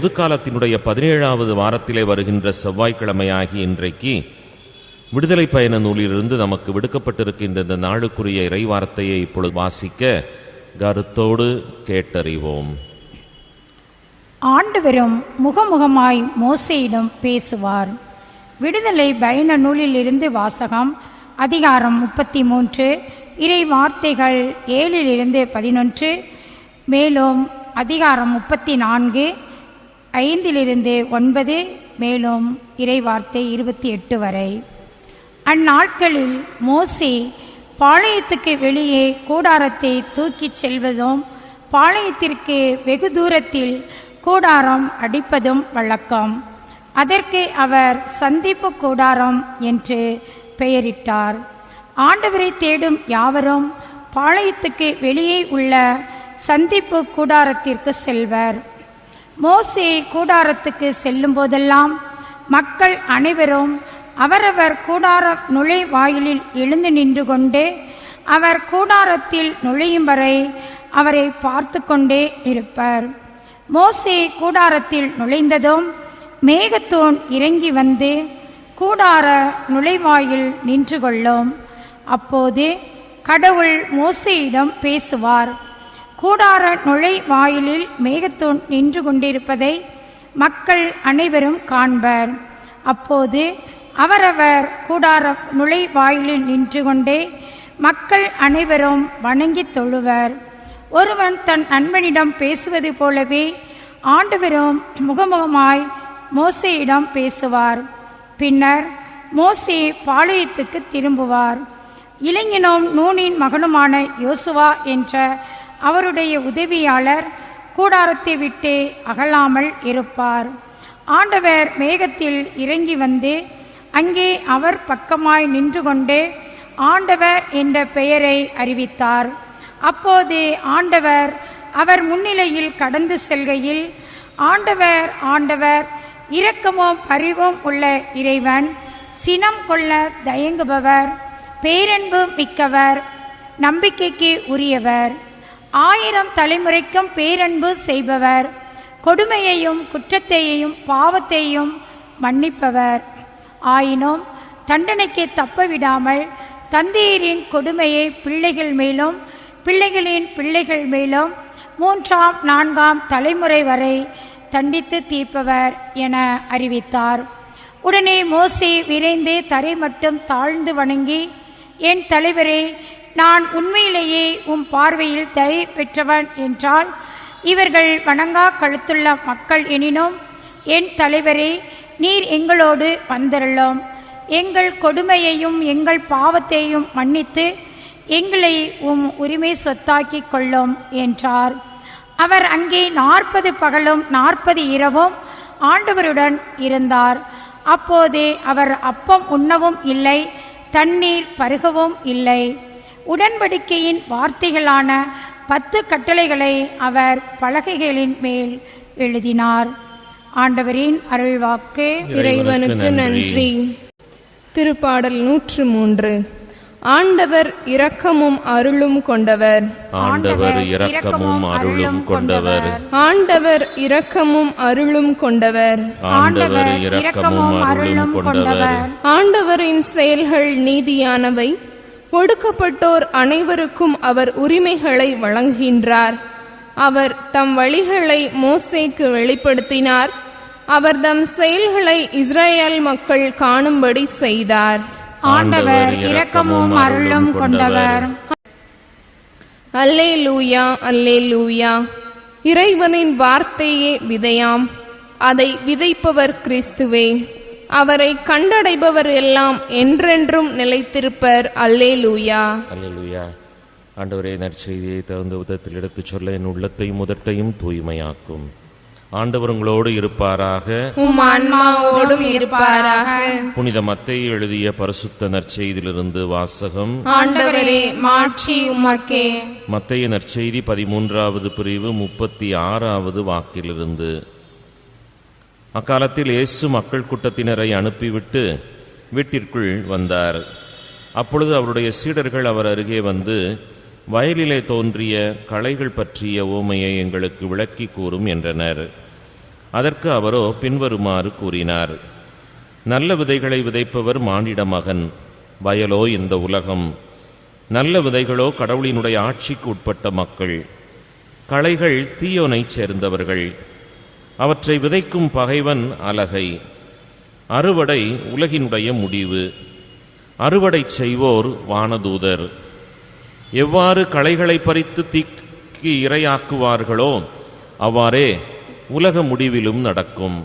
பொதுக்காலத்தினுடைய பதினேழாவது வாரத்திலே வருகின்ற செவ்வாய்க்கிழமையாகி இன்றைக்கு விடுதலை பயண நூலிலிருந்து நமக்கு விடுக்கப்பட்டிருக்கின்ற இந்த நாளுக்குரிய இறைவார்த்தையை இப்பொழுது வாசிக்க கருத்தோடு கேட்டறிவோம். ஆண்டவரும் முகமுகமாய் மோசையிடம் பேசுவார். விடுதலை பயண நூலிலிருந்து வாசகம் அதிகாரம் முப்பத்தி மூன்று இறை வார்த்தைகள் ஏழிலிருந்து பதினொன்று மேலும் அதிகாரம் முப்பத்தி நான்கு ஐந்திலிருந்து ஒன்பது மேலும் இறைவார்த்தை இருபத்தி எட்டு வரை. அந்நாட்களில் மோசே பாளையத்துக்கு வெளியே கூடாரத்தை தூக்கிச் செல்வதும் பாளையத்திற்கு வெகு தூரத்தில் கூடாரம் அடிப்பதும் வழக்கம். அதற்கு அவர் சந்திப்பு கூடாரம் என்று பெயரிட்டார். ஆண்டவரை தேடும் யாவரும் பாளையத்துக்கு வெளியே உள்ள சந்திப்பு கூடாரத்திற்கு செல்வர். மோசே கூடாரத்துக்கு செல்லும் போதெல்லாம் மக்கள் அனைவரும் அவரவர் கூடார நுழைவாயிலில் எழுந்து நின்று கொண்டு அவர் கூடாரத்தில் நுழையும் வரை அவரை பார்த்து கொண்டே இருப்பர். மோசே கூடாரத்தில் நுழைந்ததும் மேகத்தூண் இறங்கி வந்து கூடார நுழைவாயில் நின்று கொள்ளும். அப்போது கடவுள் மோசையிடம் பேசுவார். கூடார நுழைவாயிலில் மேகத்தூண் நின்று கொண்டிருப்பதை மக்கள் அனைவரும் காண்பர். அப்போது அவரவர் கூடார நுழைவாயிலில் நின்று கொண்டே மக்கள் அனைவரும் வணங்கித் தொழுவர். ஒருவன் தன் நண்பனிடம் பேசுவது போலவே ஆண்டவரும் முகமுகமாய் மோசையிடம் பேசுவார். பின்னர் மோசே பாளையத்துக்கு திரும்புவார். இளைஞனும் நூனின் மகனுமான யோசுவா என்ற அவருடைய உதவியாளர் கூடாரத்தை விட்டு அகலாமல் இருப்பார். ஆண்டவர் மேகத்தில் இறங்கி வந்து அங்கே அவர் பக்கமாய் நின்று கொண்டு ஆண்டவர் என்ற பெயரை அறிவித்தார். அப்போது ஆண்டவர் அவர் முன்னிலையில் கடந்து செல்கையில் ஆண்டவர் ஆண்டவர் இரக்கமும் பரிவும் உள்ள இறைவன் சினம் கொள்ள தயங்குபவர் பேரன்பு மிக்கவர் நம்பிக்கைக்கு உரியவர். ஆயிரம் தலைமுறைக்கும் பேரன்பு செய்பவர். கொடுமையையும் குற்றத்தையும் பாவத்தையும் மன்னிப்பவர். ஆயினும் தண்டனைக்கு தப்ப விடாமல் தந்தையரின் கொடுமையை பிள்ளைகள் மேலும் பிள்ளைகளின் பிள்ளைகள் மேலும் மூன்றாம் நான்காம் தலைமுறை வரை தண்டித்து தீர்ப்பவர் என அறிவித்தார். உடனே மோசி விரைந்து தரை மட்டும் தாழ்ந்து வணங்கி என் தலைவரே நான் உண்மையிலேயே உம் பார்வையில் தயை பெற்றவன் என்றால் இவர்கள் வணங்கா கழுத்துள்ள மக்கள் எனினும் என் தலைவரே நீர் எங்களோடு வந்தருளும். எங்கள் கொடுமையையும் எங்கள் பாவத்தையும் மன்னித்து எங்களை உம் உரிமை சொத்தாக்கி கொள்ளும் என்றார். அவர் அங்கே நாற்பது பகலும் நாற்பது இரவும் ஆண்டவருடன் இருந்தார். அப்போது அவர் அப்பம் உண்ணவும் இல்லை தண்ணீர் பருகவும் இல்லை. உடன்படிக்கையின் வார்த்தைகளான பத்து கட்டளைகளை அவர் பலகைகளின் மேல் எழுதினார். ஆண்டவரின் அருள்வாக்கு. இறைவனுக்கு நன்றி. திருப்பாடல் நூற்று மூன்று ஆண்டவர் இரக்கமும் அருளும் கொண்டவர். ஆண்டவர் இரக்கமும் அருளும் கொண்டவர். ஆண்டவர் இரக்கமும் அருளும் கொண்டவர். ஆண்டவர் இரக்கமும் அருளும் கொண்டவர். ஆண்டவரின் செயல்கள் நீதியானவை. ஒடுக்கப்பட்டோர் அனைவருக்கும் அவர் உரிமைகளை வழங்குகின்றார். அவர் தம் வழிகளை மோசேக்கு வெளிப்படுத்தினார். அவர் தம் செயல்களை இஸ்ரேல் மக்கள் காணும்படி செய்தார். ஆண்டவர் இரக்கமும் அருளும் கொண்டவர். அல்லே லூயா அல்லே லூயா இறைவனின் வார்த்தையே விதையாம். அதை விதைப்பவர் கிறிஸ்துவே. அவரை கண்டடைபவர் எல்லாம் என்றென்றும் நிலைத்திருப்பர். அல்லே லூயா அல்லேலூயா. ஆண்டவரே நற்செய்தியை தகுந்த விதத்தில் எடுத்துச் சொல்ல என் உள்ளத்தையும் முதட்டையும் தூய்மையாக்கும். ஆண்டவர் உங்களோடு இருப்பாராக. உம் ஆன்மாவோடும் இருப்பாராக. புனித மத்தேயு எழுதிய பரிசுத்த நற்செய்தியிலிருந்து வாசகம். ஆண்டவரே மாட்சி உமக்கே. மத்தேயு நற்செய்தி பதிமூன்றாவது பிரிவு முப்பத்தி ஆறாவது வாக்கிலிருந்து. அக்காலத்தில் இயேசு மக்கள் கூட்டத்தினரை அனுப்பிவிட்டு வீட்டிற்குள் வந்தார். அப்பொழுது அவருடைய சீடர்கள் அவர் அருகே வந்து வயலிலே தோன்றிய களைகள் பற்றிய ஓமையை எங்களுக்கு விளக்கி கூறும் என்றனர். அதற்கு அவரோ பின்வருமாறு கூறினார் நல்ல விதைகளை விதைப்பவர் மானிட மகன். வயலோ இந்த உலகம். நல்ல விதைகளோ கடவுளினுடைய ஆட்சிக்கு உட்பட்ட மக்கள். களைகள் தீயோனைச் சேர்ந்தவர்கள். அவற்றை விதைக்கும் பகைவன் அலகை அறுவடை உலகினுடைய முடிவு. அறுவடை செய்வோர் வானதூதர். எவ்வாறு களைகளை பறித்து தீக்கு இரையாக்குவார்களோ அவ்வாறே உலக முடிவிலும் நடக்கும்.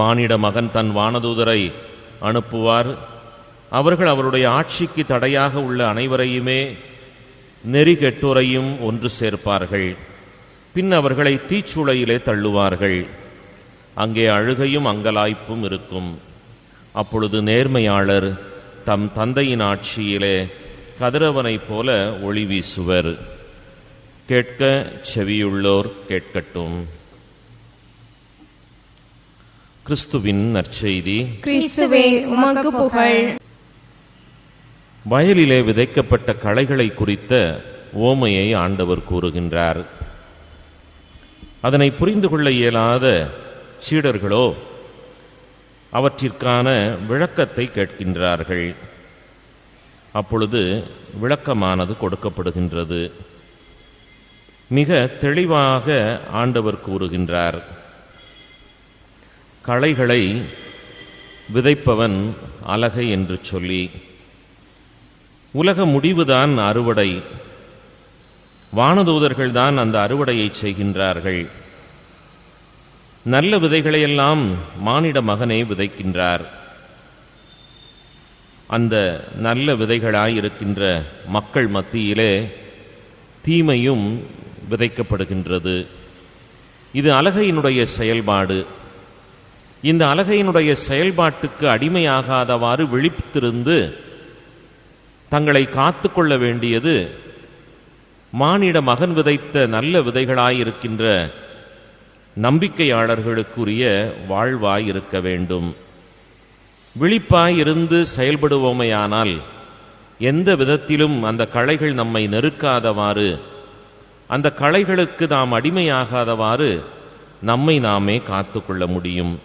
மானிட மகன் தன் வானதூதரை அனுப்புவார். அவர்கள் அவருடைய ஆட்சிக்கு தடையாக உள்ள அனைவரையுமே நெறிகெட்டோரையும் ஒன்று சேர்ப்பார்கள். பின் அவர்களை தீச்சூளையிலே தள்ளுவார்கள். அங்கே அழுகையும் அங்கலாய்ப்பும் இருக்கும். அப்பொழுது நேர்மையாளர் தம் தந்தையின் ஆட்சியிலே கதிரவனைப் போல ஒளி வீசுவர். கேட்க செவியுள்ளோர் கேட்கட்டும். கிறிஸ்துவின் நற்செய்தி. கிறிஸ்துவே உமக்கு புகழ். வயலிலே விதைக்கப்பட்ட களைகளை குறித்த ஓமையை ஆண்டவர் கூறுகின்றார். அதனை புரிந்து கொள்ள இயலாத சீடர்களோ அவற்றிற்கான விளக்கத்தை கேட்கின்றார்கள். அப்பொழுது விளக்கமானது கொடுக்கப்படுகின்றது. மிக தெளிவாக ஆண்டவர் கூறுகின்றார். களைகளை விதைப்பவன் அலகை என்று சொல்லி உலக முடிவுதான் அறுவடை. வானதூதர்கள்தான் அந்த அறுவடையை செய்கின்றார்கள். நல்ல விதைகளையெல்லாம் மானிட மகனே விதைக்கின்றார். அந்த நல்ல விதைகளாயிருக்கின்ற மக்கள் மத்தியிலே தீமையும் விதைக்கப்படுகின்றது. இது அலகையினுடைய செயல்பாடு. இந்த அலகையினுடைய செயல்பாட்டுக்கு அடிமையாகாதவாறு விழித்திருந்து தங்களை காத்து கொள்ள வேண்டியது மானிட மகன் விதைத்த நல்ல விதைகளாயிருக்கின்ற நம்பிக்கையாளர்களுக்குரிய வாழ்வாய் இருக்க வேண்டும். விழிப்பாய் இருந்து செயல்படுவோமையானால் எந்த விதத்திலும் அந்த களைகள் நம்மை நெருக்காதவாறு அந்த களைகளுக்கு நாம் அடிமையாகாதவாறு நம்மை நாமே காத்துக்கொள்ள முடியும்.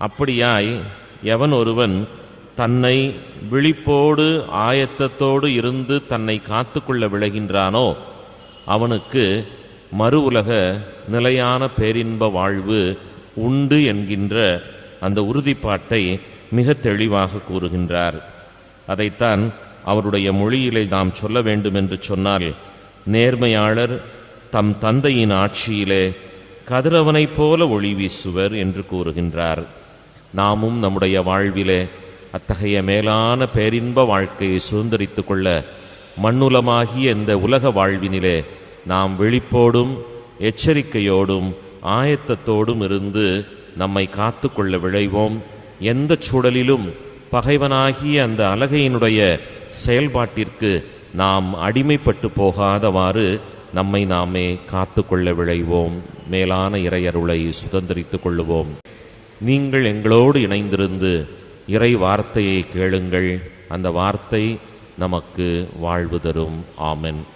அப்படியாய் எவன் ஒருவன் தன்னை விழிப்போடு ஆயத்தத்தோடு இருந்து தன்னை காத்துக்கொள்ள விளைகின்றானோ அவனுக்கு மறு உலக நிலையான பேரின்ப வாழ்வு உண்டு என்கின்ற அந்த உறுதிப்பாட்டை மிக தெளிவாக கூறுகின்றார். அதைத்தான் அவருடைய மொழியிலே நாம் சொல்ல வேண்டும் என்று சொன்னால் நேர்மையாளர் தம் தந்தையின் ஆட்சியிலே கதிரவனைப் போல ஒளி வீசுவர் என்று கூறுகின்றார். நாமும் நம்முடைய வாழ்விலே அத்தகைய மேலான பேரின்ப வாழ்க்கையை சுதந்திரித்து கொள்ள மண்ணுலமாகிய இந்த உலக வாழ்வினிலே நாம் விழிப்போடும் எச்சரிக்கையோடும் ஆயத்தத்தோடும் இருந்து நம்மை காத்துக்கொள்ள விழைவோம். எந்த சூழலிலும் பகைவனாகிய அந்த அலகையினுடைய செயல்பாட்டிற்கு நாம் அடிமைப்பட்டு போகாதவாறு நம்மை நாமே காத்துக்கொள்ள விழைவோம். மேலான இறையருளை சுதந்திரித்துக் கொள்ளுவோம். நீங்கள் எங்களோடு இணைந்திருந்து இறை வார்த்தையை கேளுங்கள். அந்த வார்த்தை நமக்கு வாழ்வு தரும். ஆமென்.